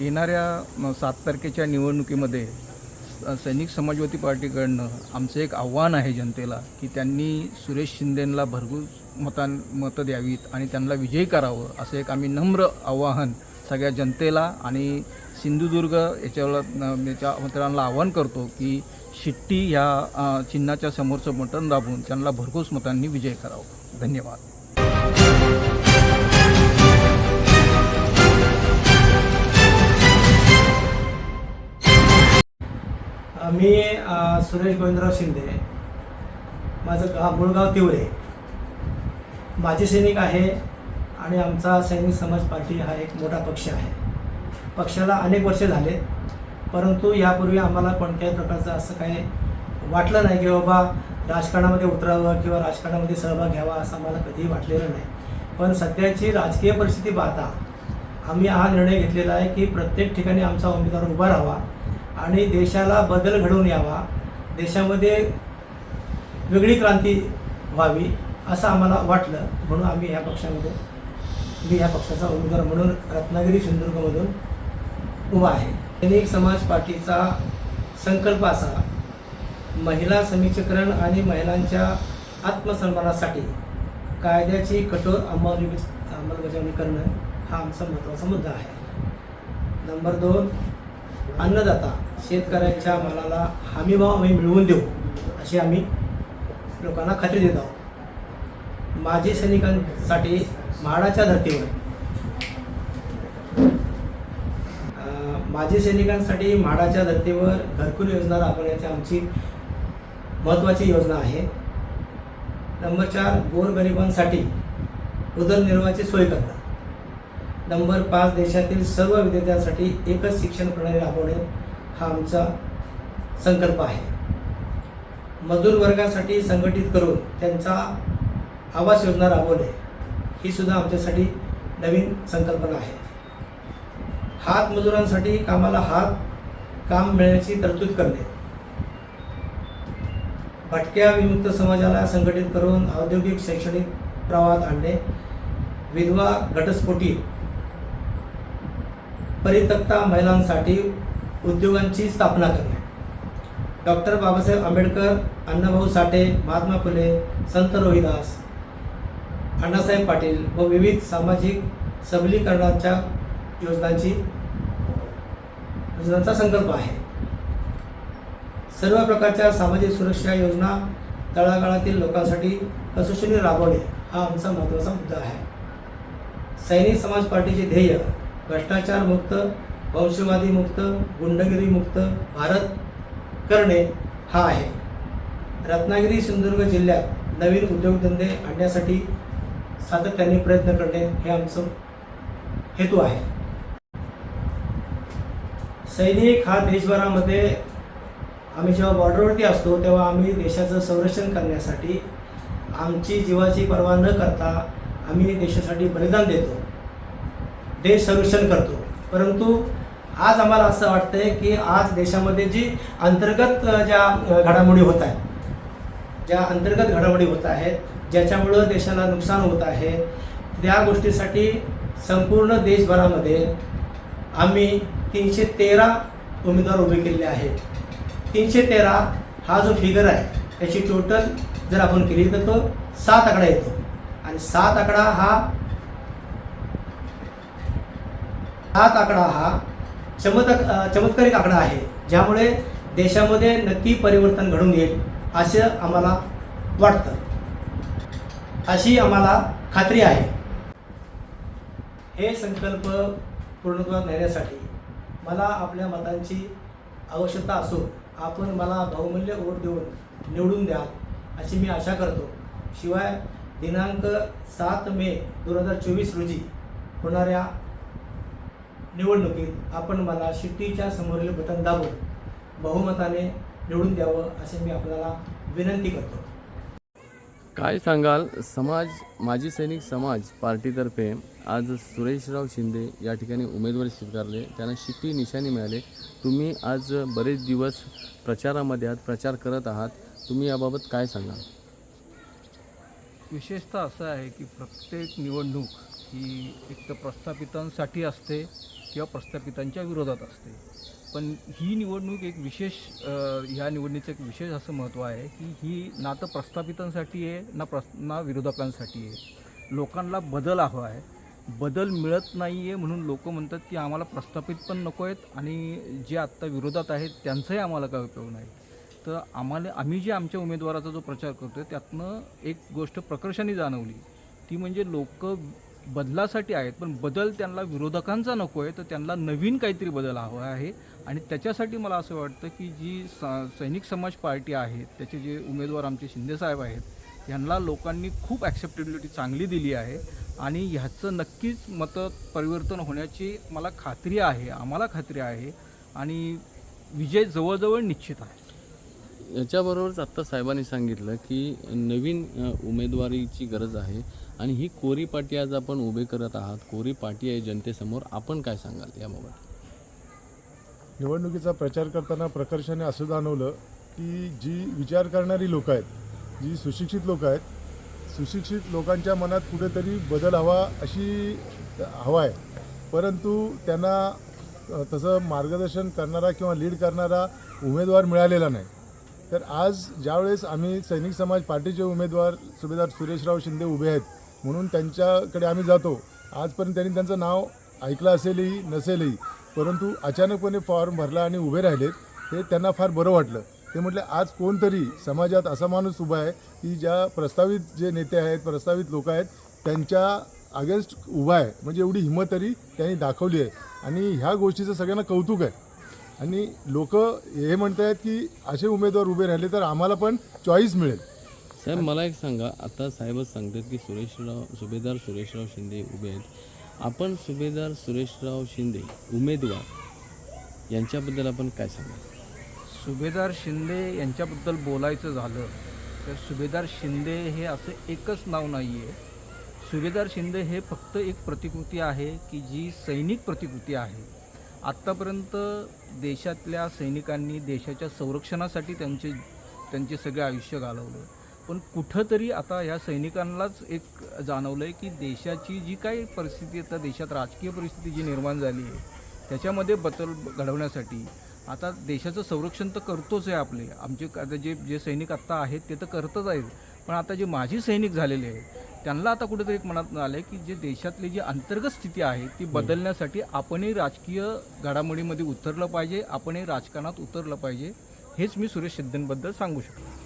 येणाऱ्या सात तारखेच्या निवडणुकीमध्ये स- सैनिक समाजवादी पार्टीकडनं आमचं एक आव्हान आहे जनतेला की त्यांनी सुरेश शिंदेंना भरघोस मतां मतं द्यावीत आणि त्यांना विजयी करावं असं एक आम्ही नम्र आवाहन सगळ्या जनतेला आणि सिंधुदुर्ग याच्यावर न- याच्या मित्रांना आवाहन करतो की शिट्टी ह्या चिन्हाच्या समोरचं बटन दाबून त्यांना भरघोस मतांनी विजय करावं. धन्यवाद. मी सुरेश गोविंदराव शिंदे. माझं गाव मुळगाव तिवरे. माजी सैनिक आहे आणि आमचा सैनिक समाज पार्टी हा एक मोठा पक्ष आहे. पक्षाला अनेक वर्षे झाले परंतु यापूर्वी आम्हाला कोणत्याही प्रकारचं असं काही वाटलं नाही की बाबा राजकारणामध्ये उतरावं किंवा राजकारणामध्ये सहभाग घ्यावा असं आम्हाला कधीही वाटलेलं नाही. पण सध्याची राजकीय परिस्थिती पाहता आम्ही हा निर्णय घेतलेला आहे की प्रत्येक ठिकाणी आमचा उमेदवार उभा राहावा. आणि देशाला बदल घडवून यावा. देशामध्ये वेगळी क्रांती व्हावी असं आम्हाला वाटलं. म्हणून आम्ही ह्या पक्षामध्ये मी ह्या पक्षाचा उमेदवार म्हणून रत्नागिरी सिंधुदुर्गमधून उभा आहे. सैनिक समाज पार्टीचा संकल्प असा महिला समीक्षकरण आणि महिलांच्या आत्मसन्मानासाठी कायद्याची कठोर अंमलबजावणी अंमलबजावणी करणं हा आमचा महत्त्वाचा मुद्दा आहे. नंबर दोन अन्नदाता शेतकऱ्यांच्या मालाला हमीभाव आम्ही मिळवून देऊ अशी आम्ही लोकांना खात्री देत आहोत. माजी सैनिकांसाठी म्हाडाच्या धर्तीवर. माजी सैनिकांसाठी म्हाडाच्या धर्तीवर घरकुल योजना राबवण्याची आमची महत्त्वाची योजना आहे. नंबर चार गोरगरिबांसाठी उदरनिर्वाहाची सोय करणं. नंबर पाच देशातील सर्व विद्यार्थ्यांसाठी एकच शिक्षण प्रणाली राबवणे हा आमचा संकल्प आहे. मजूर वर्गासाठी संघटित करून त्यांचा आवास योजना राबवणे ही सुद्धा आमच्यासाठी नवीन संकल्पना आहे. हात मजुरांसाठी कामाला हात काम मिळण्याची तरतूद करणे. भटक्या विमुक्त समाजाला संघटित करून औद्योगिक शैक्षणिक प्रवाहात आणणे. विधवा घटस्फोटी परितक्ता महिलांसाठी उद्योगांची स्थापना करणे. डॉक्टर बाबासाहेब आंबेडकर अण्णाभाऊ साठे महात्मा फुले संत रोहिदास अण्णासाहेब पाटील व विविध सामाजिक सबलीकरणाच्या योजनांची योजनांचा संकल्प आहे. सर्व प्रकारच्या सामाजिक सुरक्षा योजना तळागाळातील लोकांसाठी कसोशीने राबवणे हा आमचा महत्त्वाचा मुद्दा आहे. सैनिक समाज पार्टीचे ध्येय भ्रष्टाचार मुक्त वंशवादी मुक्त गुंडगिरी मुक्त भारत करणे हा आहे. रत्नागिरी सिंधुदुर्ग जिल्ह्यात नवीन उद्योगधंदे आणण्यासाठी सातत्याने प्रयत्न करणे हे आमचं हेतू आहे. सैनिक हा देशभरामध्ये आम्ही जेव्हा बॉर्डरवरती असतो तेव्हा आम्ही देशाचं संरक्षण करण्यासाठी आमची जीवाची पर्वा न करता आम्ही देशासाठी बलिदान देतो. ते संरक्षण करतो. परंतु आज आम्हाला असं वाटतंय की आज देशामध्ये जी अंतर्गत ज्या घडामोडी होत आहेत ज्या अंतर्गत घडामोडी होत आहेत ज्याच्यामुळं देशाला नुकसान होत आहे त्या गोष्टीसाठी संपूर्ण देशभरामध्ये आम्ही तीनशे तेरा उमेदवार उभे केलेले आहेत. तीनशे तेरा हा जो फिगर आहे त्याची टोटल जर आपण केली तर तो सात आकडा येतो. आणि सात आकडा हा हा आकडा हा चमतक चमत्कारिक आकडा आहे ज्यामुळे देशामध्ये नक्की परिवर्तन घडून येईल असं आम्हाला वाटतं. अशी आम्हाला खात्री आहे. हे संकल्प पूर्णत्वात नेण्यासाठी मला आपल्या मतांची आवश्यकता असून आपण मला बहुमूल्य वोट देऊन निवडून द्याल अशी मी आशा करतो. शिवाय दिनांक सात मे दोन हजार चोवीस रोजी होणाऱ्या निवडणुकीत आपण मला शिट्टीच्या समोरील बटन दाबून बहुमताने निवडून द्यावं असे मी आपल्याला विनंती करतो. काय सांगाल? समाज माजी सैनिक समाज पार्टीतर्फे आज सुरेशराव शिंदे या ठिकाणी उमेदवारी स्वीकारले. त्यांना शिट्टी निशाणी मिळाले. तुम्ही आज बरेच दिवस प्रचारामध्ये आहात प्रचार करत आहात. तुम्ही याबाबत काय सांगाल? विशेषतः असं आहे की प्रत्येक निवडणूक ही एक तर प्रस्थापितांसाठी असते किंवा प्रस्थापितांच्या विरोधात असते. पण ही निवडणूक एक विशेष ह्या निवडणुकीचं एक विशेष असं महत्त्व आहे की ही ना तर प्रस्थापितांसाठी आहे ना प्रस् ना विरोधकांसाठी आहे. लोकांना बदल हवा आहे. बदल मिळत नाही आहे म्हणून लोक म्हणतात की आम्हाला प्रस्थापित पण नको आहेत आणि जे आत्ता विरोधात आहेत त्यांचाही आम्हाला काय उपयोग नाही. तर आम्हाला आम्ही जे आमच्या उमेदवाराचा जो प्रचार करतो आहे त्यातनं एक गोष्ट प्रकर्षाने जाणवली. ती म्हणजे लोक बदलासाठी आहेत पण बदल त्यांना विरोधकांचा नको आहे तर त्यांना नवीन काहीतरी बदल हवा आहे. आणि त्याच्यासाठी मला असं वाटतं की जी स सैनिक समाज पार्टी आहे त्याचे जे उमेदवार आमचे शिंदेसाहेब आहेत यांना लोकांनी खूप ॲक्सेप्टेबिलिटी चांगली दिली आहे. आणि ह्याचं नक्कीच मतं परिवर्तन होण्याची मला खात्री आहे आम्हाला खात्री आहे. आणि विजय जवळजवळ निश्चित आहे. याच्याबरोबरच आत्ता साहेबांनी सांगितलं की नवीन उमेदवारीची गरज आहे आणि ही कोरी पाटी आज आपण उभे करत आहात. कोरी पाटी आहे जनतेसमोर. आपण काय सांगाल याबाबत? निवडणुकीचा प्रचार करताना प्रकर्षाने असं जाणवलं की जी विचार करणारी लोक आहेत जी सुशिक्षित लोक आहेत सुशिक्षित लोकांच्या मनात कुठेतरी बदल हवा अशी हवा आहे. परंतु त्यांना तसं मार्गदर्शन करणारा किंवा लीड करणारा उमेदवार मिळालेला नाही. तर आज ज्यावेळेस आम्ही सैनिक समाज पार्टीचे उमेदवार सुभेदार सुरेशराव शिंदे उभे आहेत म्हणून त्यांच्याकडे आम्ही जातो. आजपर्यंत त्यांनी त्यांचं नाव ऐकलं असेलही नसेलही परंतु अचानकपणे फॉर्म भरला आणि उभे राहिलेत हे त्यांना फार बरं वाटलं. ते म्हटले आज कोणतरी समाजात असा माणूस उभा आहे की ज्या प्रस्तावित जे नेते आहेत प्रस्तावित लोक आहेत त्यांच्या अगेन्स्ट उभा आहे. म्हणजे एवढी हिंमत तरी त्यांनी दाखवली आहे. आणि ह्या गोष्टीचं सगळ्यांना कौतुक आहे. आणि लोक हे म्हणत आहेत की असे उमेदवार उभे राहिले तर आम्हाला पण चॉईस मिळेल. साहेब मला एक सांगा. आता साहेबच सांगतात की सुरेशराव सुभेदार सुरेशराव शिंदे उभे आहेत. आपण सुभेदार सुरेशराव शिंदे उमेदवार यांच्याबद्दल आपण काय सांगाल? सुभेदार शिंदे यांच्याबद्दल बोलायचं झालं तर सुभेदार शिंदे हे असं एकच नाव नाही आहे सुभेदार शिंदे हे फक्त एक प्रतिकृती आहे की जी सैनिक प्रतिकृती आहे. आत्तापर्यंत देशातल्या सैनिकांनी देशाच्या संरक्षणासाठी त्यांचे त्यांचे सगळे आयुष्य घालवलं. पण कुठंतरी आता ह्या सैनिकांनाच एक जाणवलं आहे की देशाची जी काही परिस्थिती आता देशात राजकीय परिस्थिती जी निर्माण झाली आहे त्याच्यामध्ये बदल घडवण्यासाठी आता देशाचं संरक्षण तर करतोच आहे आपले. आमचे आता जे जे सैनिक आत्ता आहेत ते तर करतच आहेत. पण आता जे माजी सैनिक झालेले आहेत त्यांना आता कुठेतरी एक मनात आलं आहे की जे देशातली जी अंतर्गत स्थिती आहे ती बदलण्यासाठी आपणही राजकीय घडामोडीमध्ये उतरलं पाहिजे आपणही राजकारणात उतरलं पाहिजे हेच मी सुरेश शिंदेंबद्दल सांगू शकतो.